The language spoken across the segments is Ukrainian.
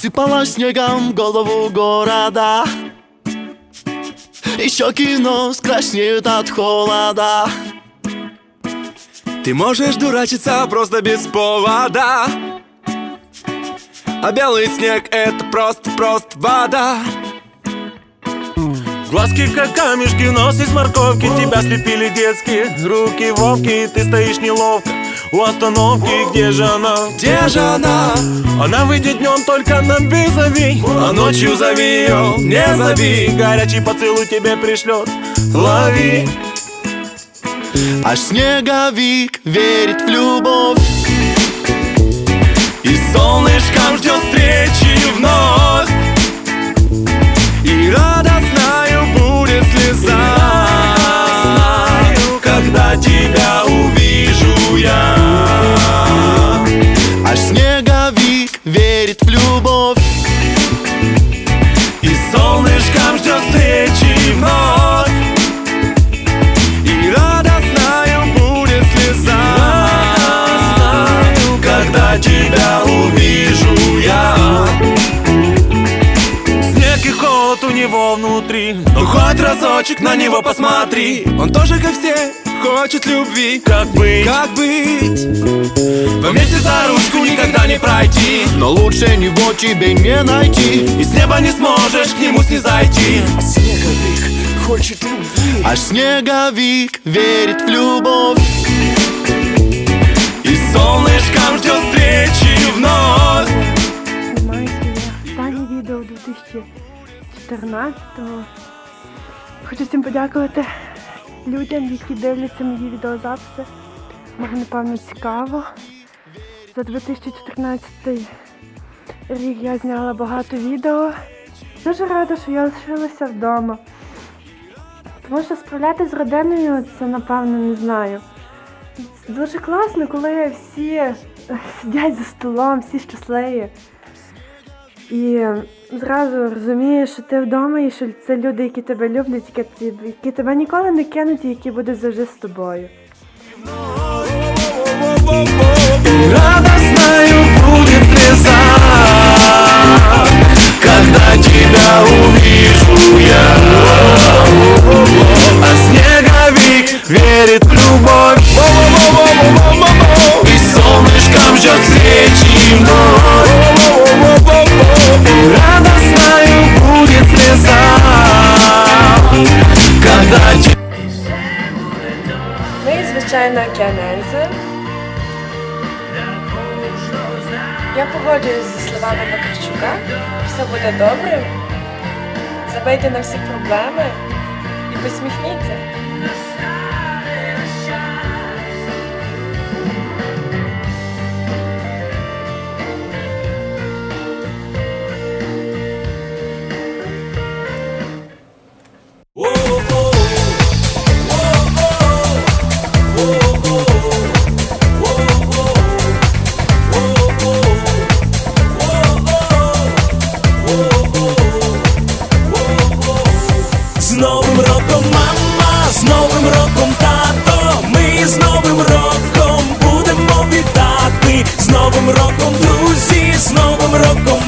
Осыпала снегом голову города. И щеки нос краснеют от холода. Ты можешь дурачиться просто без повода. А белый снег это просто-просто вода. Глазки как камешки, нос из морковки. Тебя слепили детские руки вовки Ты стоишь неловко. У остановки Где же она? Где же она? Она выйдет днем только на визови А ночью зови ее, не зови Горячий поцелуй тебе пришлет Лови. А снеговик верит в любовь холод у него внутри. Ну хоть разочек на него посмотри. Он тоже, как все, хочет любви. Как быть? Как быть? Вместе за ручку никогда не пройти. Но лучше него тебе не найти. И с неба не сможешь к нему снизойти. А снеговик верит в любовь 2014-го. Хочу всім подякувати людям, які дивляться мої відеозаписи. Може, напевно, цікаво. За 2014 рік я зняла багато відео. Дуже рада, що я лишилася вдома. Тому що справлятися з родиною це, напевно, не знаю. Дуже класно, коли всі сидять за столом, всі щасливі. І зразу розумієш, що ти вдома і що це люди, які тебе люблять, які, які тебе ніколи не кинуть і які будуть завжди з тобою. Верит в любовь. И солнышком ждет встречи вновь Радостною будет слеза Когда тебя Ми, звичайно, океанельзи. Я погоджуюсь зі словами Вакарчука. Все буде добре. Забийте на всі проблеми і посміхніться. Роком, друзі, з Новим роком,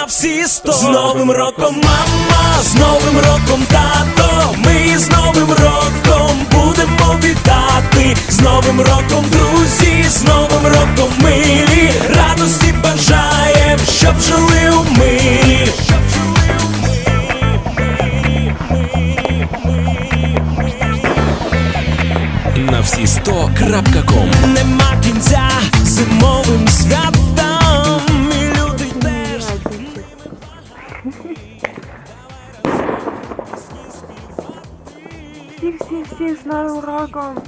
на всі сто. З Новим роком, мама, з Новим роком, тато, ми з Новим роком будемо вітати, з Новим роком, друзі, з Новим роком, милі, радості бажаєм, щоб жили у мирі. На всі сто крапка ком. Нема кінця зимовим святам Всіх, всіх, всіх з Новим роком!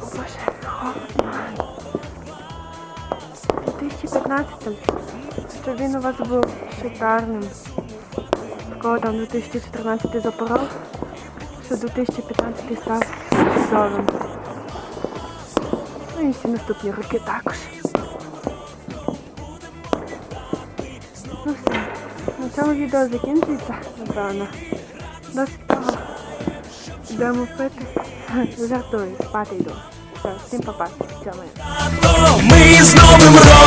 Боже, холодно. 2015 щоб він у вас був шикарним. Кого там 2014 запоров, що 2015 став чудовим. Ну і всі наступні роки також. Ну все. На цьому відео закінчується, напевно. Того. Йдемо пити. Жартую, спати йду. Всім па-па. Ми з новим роком